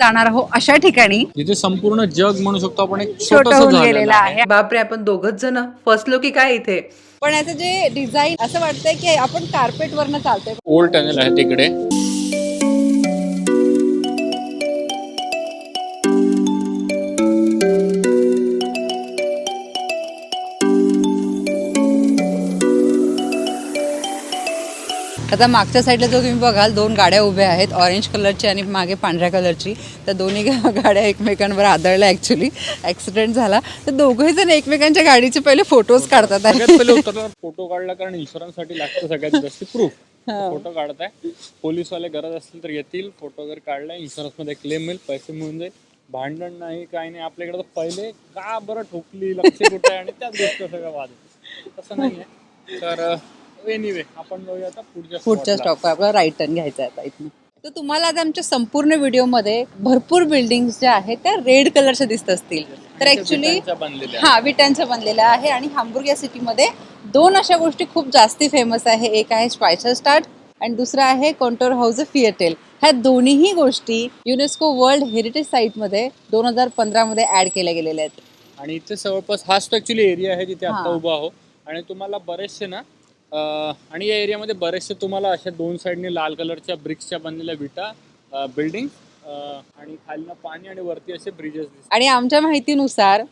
जाणार आहोत अशा ठिकाणी. जिथे संपूर्ण जग म्हणू शकतो आपण एक छोटं छोटंसं होऊन झालेलं गेलेलं आहे. बापरे आपण दोघच जण फसलो की काय इथे? पण याचं जे डिझाईन असं वाटतंय की आपण कार्पेट वरनं चालतोय. ओल्ड टनेल आहे तिकडे. आता मागच्या साईडला जर तुम्ही बघाल दोन गाड्या उभ्या आहेत ऑरेंज कलरची आणि मागे पांढऱ्या कलरची तर दोन्ही गाड्या एकमेकांवर आदळल्या ॲक्च्युली ॲक्सिडेंट झाला. तर दोघंही जण एकमेकांच्या गाडीचे पहिले फोटोज काढतात फोटो काढला कारण इन्शुरन्ससाठी लागतं सगळ्यात जास्त प्रूफ फोटो काढताय. पोलीसवाले गरज असतील तर येतील. फोटो वगैरे काढलाय इन्शुरन्समध्ये क्लेम मिळेल पैसे मिळून जाईल. भांडण नाही काही नाही. आपल्याकडे तर पहिले का बरं ठोकली? लक्ष कुठे आणि त्याच गोष्ट सगळं वाद. तसं नाहीये. तर एनिवे आपण जाऊया आता पुढच्या पुढच्या spot ला. स्टॉप आपला राईट टर्न घ्यायचा आहे आता इथनं. तर तुम्हाला आता आमच्या संपूर्ण व्हिडिओमध्ये भरपूर बिल्डिंग्स ज्या आहेत त्या रेड कलरच्या दिसत असतील. तर ऍक्च्युली विटांच्या बनलेल्या. हा विटांच्या बनलेल्या आहे. आणि हांबुर्ग या सिटीमध्ये दोन अशा गोष्टी खूप जास्ती फेमस आहे. एक आहे स्पायसर स्टार्ट आणि दुसरा आहे कोंटोर हाऊस फिएटेल ह्या दोन्हीही गोष्टी युनेस्को वर्ल्ड हेरिटेज साईटमध्ये दोन हजार पंधरामध्ये ऍड केल्या गेलेल्या आहेत. आणि इथे जवळपास हाच तो ऍक्च्युली एरिया आहे जिथे आता हा. उभा आहो आणि तुम्हाला बरेचसे ना आणि या एरियामध्ये बरेचसे तुम्हाला अशा दोन साईडने लाल कलरच्या ब्रिक्सच्या बनलेल्या विटा बिल्डिंग आणि खालनं पाणी आणि वरती असे ब्रिजेस दिसतात. आणि आमच्या माहितीनुसार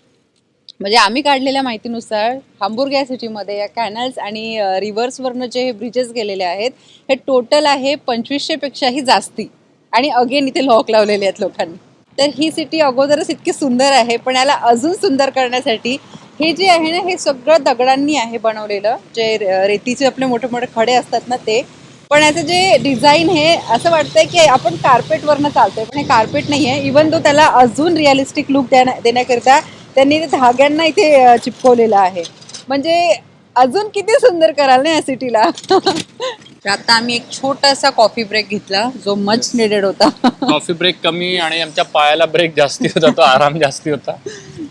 म्हणजे आम्ही काढलेल्या माहितीनुसार हांबुर्ग या सिटीमध्ये या कॅनल्स आणि रिव्हर्सवरनं जे हे ब्रिजेस गेलेले आहेत हे टोटल आहे पंचवीसशे पेक्षाही जास्ती. आणि अगेन इथे लॉक लावलेले आहेत लोकांनी. तर ही सिटी अगोदरच इतकी सुंदर आहे पण याला अजून सुंदर करण्यासाठी हे जे आहे ना हे सगळं दगडांनी आहे बनवलेलं. जे रेतीचे आपले मोठे मोठे खडे असतात ना ते. पण याचं जे डिझाईन हे असं वाटतंय की आपण कार्पेटवरनं चालतोय पण हे कार्पेट नाही आहे इवन तो त्याला अजून रिअलिस्टिक लुक देण्याकरिता त्यांनी ते धाग्यांना इथे चिपकवलेलं आहे. म्हणजे अजून किती सुंदर कराल ना या सिटीला. आता आम्ही एक छोटासा कॉफी ब्रेक घेतला जो मच निडेड होता. कॉफी ब्रेक कमी आणि आमच्या पायाला ब्रेक जास्ती होता तो आराम जास्ती होता.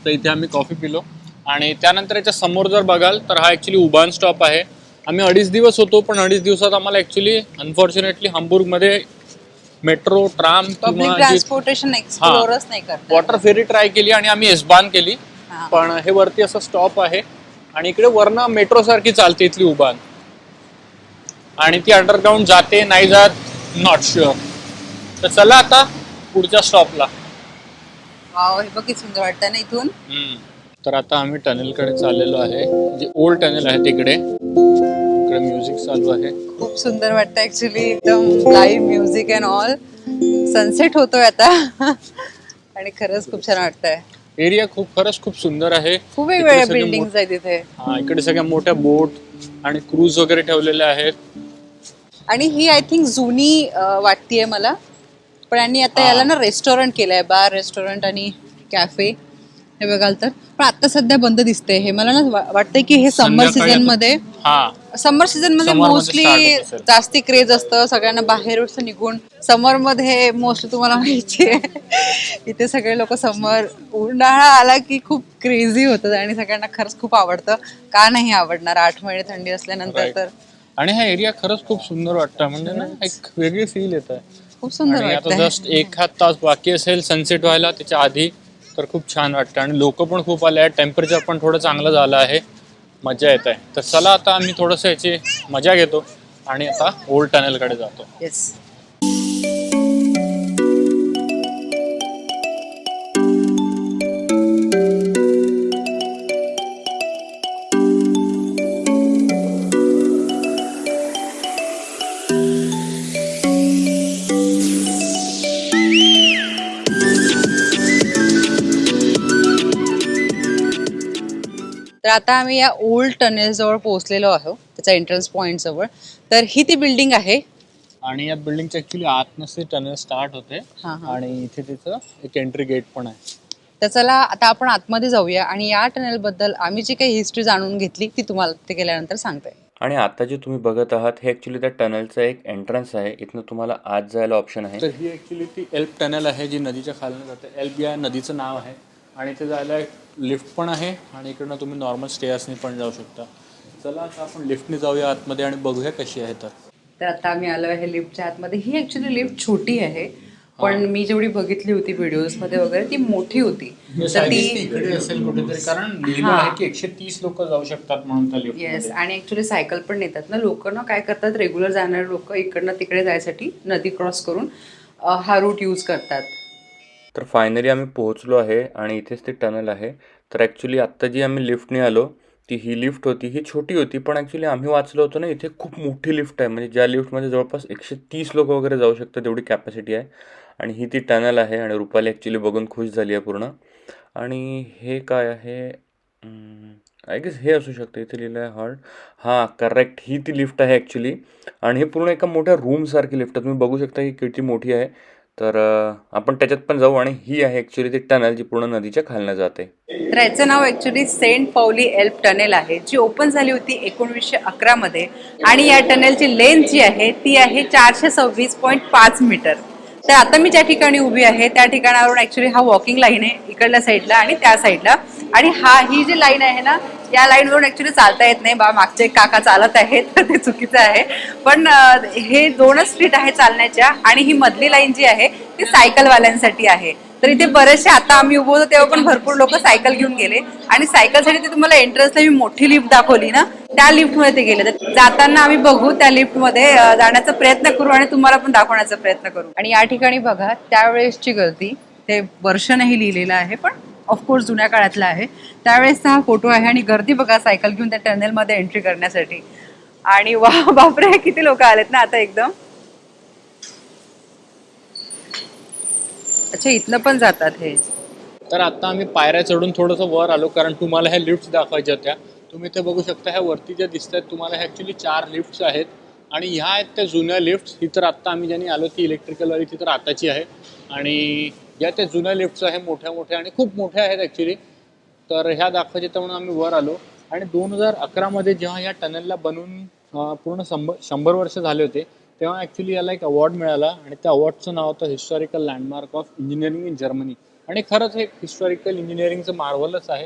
तर इथे आम्ही कॉफी पिलो. आणि त्यानंतर याच्या समोर जर बघाल तर हा ऍक्च्युली उबान स्टॉप आहे. आम्ही अडीच दिवस होतो पण अडीच दिवसात आम्हाला actually unfortunately हांबुर्गमध्ये metro tram transportation water ferry try केली आणि आम्ही एसबान केली. पण हे वरती असं स्टॉप आहे. आणि इकडे वरनं मेट्रो सारखी चालते इथली उबान. आणि ती अंडरग्राऊंड जाते नाही जात नॉट शुअर तर चला आता पुढच्या स्टॉपला वाव हे बघ सुंदर वाटतं ना इथून? तर आता आम्ही टनेलकडे चाललेलो आहे. जे ओल्ड टनेल आहे तिकडे. इकडे म्युझिक चालू आहे. खूप सुंदर वाटतं ऍक्च्युली एकदम live music and all sunset होतोय आता. आणि खरंच खूप छान वाटतंय. एरिया खूप खरंच खूप सुंदर आहे. खूप इकडे वेगवेगळ्या सगळे बिल्डिंग आहेत इथे मोठ- हा इकडे सगळ्या मोठ्या बोट आणि क्रूज वगैरे ठेवलेल्या आहेत. आणि ही आय थिंक जुनी अं, वाटतीये मला. पण यांनी आता हा. याला ना रेस्टॉरंट केलंय. बार रेस्टॉरंट आणि कॅफे हे बघाल तर. पण आता सध्या बंद दिसतंय हे. मला ना वा- वाटतंय की हे समर संध्याकाळी सीझन आता- मध्ये हा. समर सीझनमध्ये Summer मध्ये मोस्टली start होत असेल. जास्ती क्रेज असतं. सगळ्यांना बाहेर निघून समरमध्ये मोस्टली तुम्हाला माहिती आहे इथे सगळे लोक समर उन्हाळा आला की खूप क्रेझी होतं आणि सगळ्यांना खरंच खूप आवडतं. का नाही आवडणार? आठ महिने थंडी असल्यानंतर Right. तर. आणि हा एरिया खरंच खूप सुंदर वाटतं. म्हणजे ना एक वेगळी फील येत आहे खूप सुंदर आणि आता वाटतं जस्ट एक हात तास बाकी असेल सनसेट व्हायला त्याच्या आधी तर खूप छान वाटतं. आणि लोक पण खूप आले आहेत. टेम्परेचर पण थोडं चांगलं झालं आहे. मजा येत आहे. तर चला आता आम्ही थोडंसं याची मजा घेतो. आणि आता ओल्ड टनेलकडे जातो. येस आता आम्ही या ओल्ड टनेल जवळ पोहोचलेलो आहोत त्याच्या एंट्रन्स पॉइंट जवळ. तर ही ती बिल्डिंग आहे. आणि या बिल्डिंगच्या ऍक्च्युली आत नसते टनेल स्टार्ट होते. हा, हा. आणि इथे तिचं एक एंट्री गेट पण आहे. तर चला आता आपण आतमध्ये जाऊया. आणि या टनेल बद्दल आम्ही जी काही हिस्ट्री जाणून घेतली ती तुम्हाला ते गेल्यानंतर सांगते. आणि आता जे तुम्ही बघत आहात हे ॲक्च्युली त्या टनलचं एक एंट्रन्स आहे. इथनं तुम्हाला आत जायला ऑप्शन आहे. तर ही ऍक्च्युली ती एल्प टनेल आहे जी नदीच्या खालनं जाते. एल्प या नदीचं नाव आहे. आणि इथे जायला एक लिफ्ट पण आहे आणि इकडनं तुम्ही नॉर्मल स्टेअर्सनी पण जाऊ शकता. चला आता आपण लिफ्टने जाऊया आतमध्ये आणि बघूया कशी आहे तर. तर आता आम्ही आलो आहे लिफ्टच्या आतमध्ये. ही ॲक्च्युली लिफ्ट छोटी आहे पण मी जेवढी बघितली होती व्हिडिओजमध्ये वगैरे ती मोठी होती. तर ती ती इकडे असेल कुठेतरी कारण लिहिलं. आहे की एकशे तीस लोक जाऊ शकतात म्हणून त्या येस. आणि ऍक्च्युली सायकल पण नेतात ना लोक ना काय करतात रेग्युलर जाणारे लोक इकडनं तिकडे जायसाठी नदी क्रॉस करून अ, हा रूट यूज करतात. तर फायनली आम्ही पोहोचलो आहे आणि इथेच ते टनल आहे. तर ॲक्च्युली आत्ता जी आम्ही लिफ्टने आलो ती ही लिफ्ट होती ही छोटी होती पण ॲक्च्युली आम्ही वाचलो होतो ना इथे खूप मोठी लिफ्ट आहे. म्हणजे ज्या लिफ्टमध्ये जवळपास एकशे तीस लोक वगैरे जाऊ शकतात एवढी कॅपॅसिटी आहे. आणि ही ती टनल आहे आणि रुपाली ॲक्च्युली बघून खुश झाली आहे पूर्ण. आणि हे काय आहे? आय गेस हे असू शकतं इथे लिहिलं आहे हॉल. हां करेक्ट ही ती लिफ्ट आहे ॲक्च्युली आणि हे पूर्ण एका मोठ्या रूमसारखी लिफ्ट आहे. तुम्ही बघू शकता ही किती मोठी आहे. तर आपण त्याच्यात पण जाऊ आणि ही आहे ॲक्च्युली ती टनल जी पूर्ण नदीच्या खालनं जाते. तर याचं नाव actually Saint Pauli Elbe tunnel आहे जी ओपन झाली होती एकोणवीसशे अकरामध्ये आणि या टनेलची लेंथ जी आहे ती आहे चारशे सव्वीस पॉईंट पाच मीटर तर आता मी ज्या ठिकाणी उभी आहे त्या ठिकाणावरून ॲक्च्युली हा वॉकिंग लाईन आहे इकडल्या साईडला आणि त्या साईडला आणि हा ही जी लाईन आहे ना या लाईनवरून ॲक्च्युली चालता येत नाही. बा मागचे काका चालत आहेत तर ते चुकीचं आहे. पण हे दोनच स्ट्रीट आहे चालण्याच्या आणि ही मधली लाईन जी आहे ती सायकलवाल्यांसाठी आहे. तर इथे बरेचसे आता आम्ही उभं होतो तेव्हा पण भरपूर लोक सायकल घेऊन गेले. आणि सायकलसाठी ते तुम्हाला एंट्रन्सला मी मोठी लिफ्ट दाखवली ना त्या लिफ्टमध्ये ते गेले. तर जाताना आम्ही बघू त्या लिफ्टमध्ये जाण्याचा प्रयत्न करू आणि तुम्हाला पण दाखवण्याचा प्रयत्न करू. आणि या ठिकाणी बघा त्यावेळेसची गर्दी ते वर्ष नाही लिहिलेलं आहे पण ऑफकोर्स जुन्या काळातला आहे. त्यावेळेसचा हा फोटो आहे आणि गर्दी बघा सायकल घेऊन त्या टनेलमध्ये एंट्री करण्यासाठी. आणि वा बापरे किती लोक आलेत ना आता एकदम. अच्छा इथनं पण जातात हे. तर आता आम्ही पायऱ्या चढून थोडंसं वर आलो कारण तुम्हाला ह्या लिफ्ट दाखवायच्या होत्या. तुम्ही ते बघू शकता ह्या वरती ज्या दिसत आहेत तुम्हाला ह्या ॲक्च्युली चार लिफ्ट्स आहेत. आणि ह्या आहेत त्या जुन्या लिफ्ट्स ही तर आत्ता आम्ही ज्यांनी आलो ती इलेक्ट्रिकलवाली ती तर आताची आहे. आणि या त्या जुन्या लिफ्ट्स आहे मोठ्या मोठ्या आणि खूप मोठ्या आहेत ॲक्च्युली तर ह्या दाखवायच्या तर म्हणून आम्ही वर आलो. आणि दोन हजार अकरामध्ये जेव्हा या टनलला बनवून पूर्ण शंभर शंभर वर्ष झाले होते तेव्हा ॲक्च्युली याला एक अवॉर्ड मिळाला. आणि त्या अवॉर्डचं नाव होतं historical landmark of engineering in Germany आणि खरंच हे हिस्टॉरिकल इंजिनिअरिंगचं मार्वलच आहे.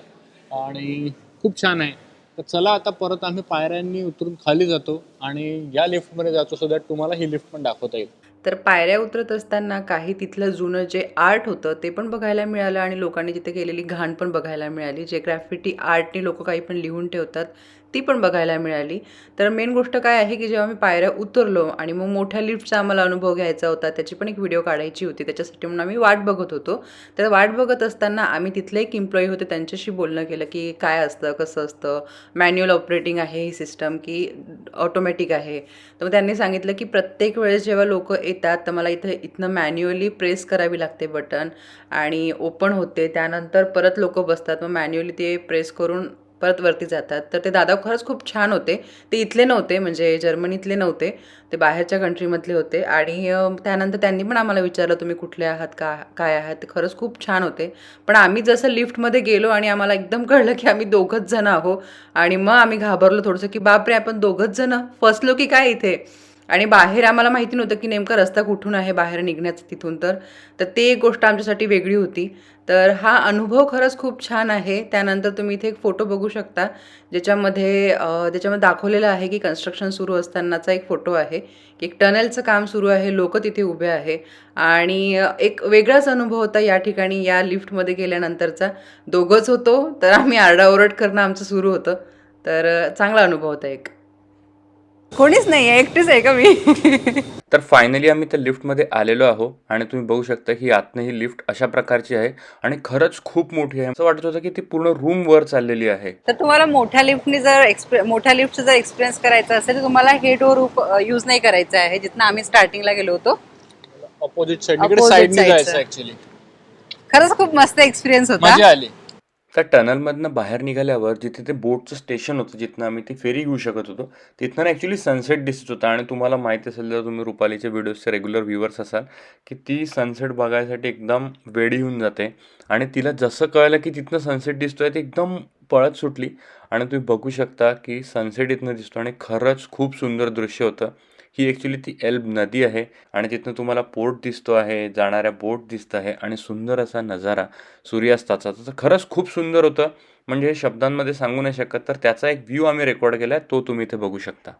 आणि खूप छान आहे. तर चला आता परत आम्ही पायऱ्यांनी उतरून खाली जातो आणि या लिफ्टमध्ये जातो सो दॅट तुम्हाला ही लिफ्ट पण दाखवता येईल. तर पायऱ्या उतरत असताना काही तिथलं जुनं जे आर्ट होतं ते पण बघायला मिळालं आणि लोकांनी तिथे केलेली घाण पण बघायला मिळाली. जे ग्रॅफिटी आर्टने लोक काही पण लिहून ठेवतात ती पण बघायला मिळाली. तर मेन गोष्ट काय आहे की जेव्हा मी पायऱ्या उतरलो आणि मग मोठ्या लिफ्टचा आम्हाला अनुभव घ्यायचा होता त्याची पण एक व्हिडिओ काढायची होती. त्याच्यासाठी म्हणून आम्ही वाट बघत होतो. तर वाट बघत असताना आम्ही तिथले एक एम्प्लॉई होते त्यांच्याशी बोलणं केलं की काय असतं कसं असतं मॅन्युअल ऑपरेटिंग आहे ही सिस्टम की ऑटोमॅटिक आहे? तर मग त्यांनी सांगितलं की प्रत्येक वेळेस जेव्हा लोक येतात तर मला इथं इथनं मॅन्युअली प्रेस करावी लागते बटन आणि ओपन होते. त्यानंतर परत लोक बसतात. मग मॅन्युअली ते प्रेस करून परत वरती जातात. तर ते दादा खरंच खूप छान होते. ते इथले नव्हते म्हणजे जर्मनीतले नव्हते. ते बाहेरच्या कंट्रीमधले होते. आणि त्यानंतर त्यांनी पण आम्हाला विचारलं तुम्ही कुठले आहात? का काय आहात? ते खरंच खूप छान होते. पण आम्ही जसं लिफ्टमध्ये गेलो आणि आम्हाला एकदम कळलं की आम्ही दोघंच जण आहो आणि मग आम्ही घाबरलो थोडंसं की बापरे! आपण दोघंच जण फसलो की काय इथे? आणि बाहेर आम्हाला माहिती नव्हतं की नेमका रस्ता कुठून आहे बाहेर निघण्याचं तिथून तर. तर ते एक गोष्ट आमच्यासाठी वेगळी होती. तर हा अनुभव खरंच खूप छान आहे. त्यानंतर तुम्ही इथे एक फोटो बघू शकता ज्याच्यामध्ये ज्याच्यामध्ये दाखवलेलं आहे की कन्स्ट्रक्शन सुरू असतानाचा एक फोटो आहे की एक टनेलचं काम सुरू आहे लोक तिथे उभे आहे. आणि एक वेगळाच अनुभव होता या ठिकाणी या लिफ्टमध्ये गेल्यानंतरचा. दोघंच होतो तर आम्ही आरडाओरड करणं आमचं सुरू होतं. तर चांगला अनुभव होता एक. कोणीच नाही आहे एकटीच आहे का मी? तर फायनली आम्ही त्या लिफ्टमध्ये आलेलो आहो आणि तुम्ही बघू शकता की आतनं ही लिफ्ट अशा प्रकारची आहे आणि खरंच खूप मोठी आहे. असं वाटत होतं की ती पूर्ण रूम वर चाललेली आहे. तर तुम्हाला मोठ्या लिफ्टनी जर एक्सपे मोठ्या लिफ्टचा जर एक्सपिरियन्स करायचा असेल तर तुम्हाला हे डोर यूज नाही करायचं आहे. जिथनं आम्ही स्टार्टिंगला गेलो होतो. ऑपोजिट साईड Opposite जायचं. ऍक्च्युली खरंच खूप मस्त एक्सपिरियन्स होता. मजा आली. त्या टनलमधनं बाहेर निघाल्यावर जिथे ते बोटचं स्टेशन होतं जिथनं आम्ही ती फेरी घेऊ शकत होतो तिथनं ॲक्च्युली सनसेट दिसत होता. आणि तुम्हाला माहिती असेल जर तुम्ही रुपालीच्या व्हिडिओजचे रेग्युलर व्ह्युअर्स असाल की ती सनसेट बघायसाठी एकदम वेडी होऊन जाते. आणि तिला जसं कळलं की तिथनं सनसेट दिसतो आहे ती एकदम पळत सुटली. आणि तुम्ही बघू शकता की सनसेट इथनं दिसतो आणि खरंच खूप सुंदर दृश्य होतं. ही ॲक्च्युली ती एल्ब नदी आहे आणि तिथनं तुम्हाला पोर्ट दिसतो आहे जाणाऱ्या बोट दिसत आहे आणि सुंदर असा नजारा. सूर्यास्ताचा. तर खरंच खूप सुंदर होतं. म्हणजे हे शब्दांमध्ये सांगू नाही शकत तर त्याचा एक व्ह्यू आम्ही रेकॉर्ड केला आहे तो तुम्ही इथे बघू शकता.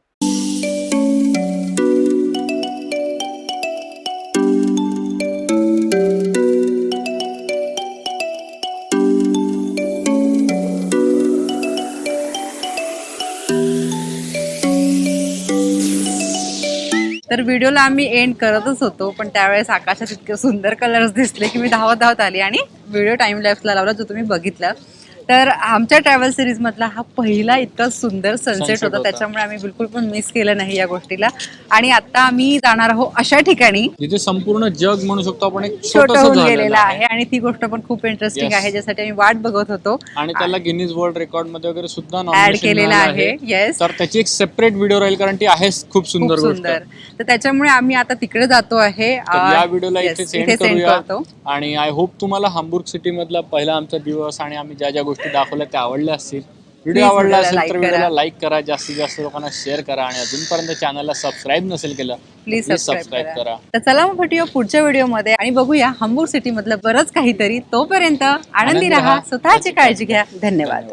तर व्हिडिओला आम्ही एंड करतच होतो पण त्यावेळेस आकाशात इतके सुंदर कलर्स दिसले की मी धावत धावत आली आणि व्हिडिओ टाईम लॅप्सला लावला जो तुम्ही बघितला. तर आमच्या ट्रॅव्हल सिरीज मधला हा पहिला इतका सुंदर सनसेट होता. त्याच्यामुळे आम्ही बिलकुल पण मिस केलं नाही या गोष्टीला. आणि आता आम्ही जाणार आहोत अशा ठिकाणी. जिथे संपूर्ण जग म्हणू शकतो आपण एक छोटं छोटंसं होऊन झालेलं गेलेलं आहे. आणि ती गोष्ट पण खूप इंटरेस्टिंग Yes. आहे ज्यासाठी आम्ही वाट बघत होतो. आणि त्याला गिनीज वर्ल्ड रेकॉर्डमध्ये वगैरे सुद्धा ऍड nomination केलेला मिळालं आहे. येस तर त्याची एक सेपरेट व्हिडिओ राहील कारण ती आहे खूप खूप सुंदर गोष्ट. सुंदर. तर त्याच्यामुळे आम्ही आता तिकडे जातो आहे. तर या व्हिडिओला yes, इथे इथे सेंड send करूया. करतो. आणि आय होप तुम्हाला हांबुर्ग सिटी मधला पहिला आमचा दिवस आणि आम्ही ज्या ज्या गोष्टी दाखवल्या त्या आवडल्या असतील. व्हिडिओ आवडला असेल तर. व्हिडिओला लाईक करा. जास्तीत जास्त लोकांना शेअर करा आणि अजूनपर्यंत चॅनलला सबस्क्राईब नसेल केलं प्लीज सबस्क्राईब करा. तर चला मग भेटूया पुढच्या व्हिडिओमध्ये आणि बघूया हंबूर सिटी मधलं बरंच काहीतरी तोपर्यंत आनंदी राहा. स्वतःची काळजी घ्या. धन्यवाद.